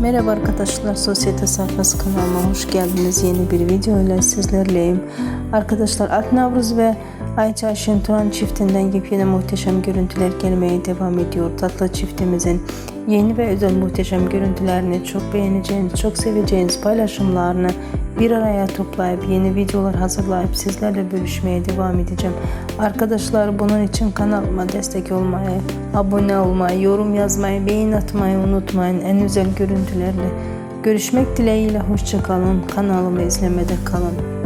Merhaba arkadaşlar, Sosyete Sayfası kanalıma hoş geldiniz. Yeni bir video ile sizlerleyim. Arkadaşlar Alp Navruz ve Ayça Ayşin çiftinden yepyeni muhteşem görüntüler gelmeye devam ediyor. Tatlı çiftimizin yeni ve özel muhteşem görüntülerini çok beğeneceğiniz, çok seveceğiniz paylaşımlarını bir araya toplayıp yeni videolar hazırlayıp sizlerle bölüşmeye devam edeceğim. Arkadaşlar bunun için kanalıma destek olmayı, abone olmayı, yorum yazmayı, beğen atmayı unutmayın. En güzel görüntülerle görüşmek dileğiyle hoşçakalın. Kanalımı izlemede kalın.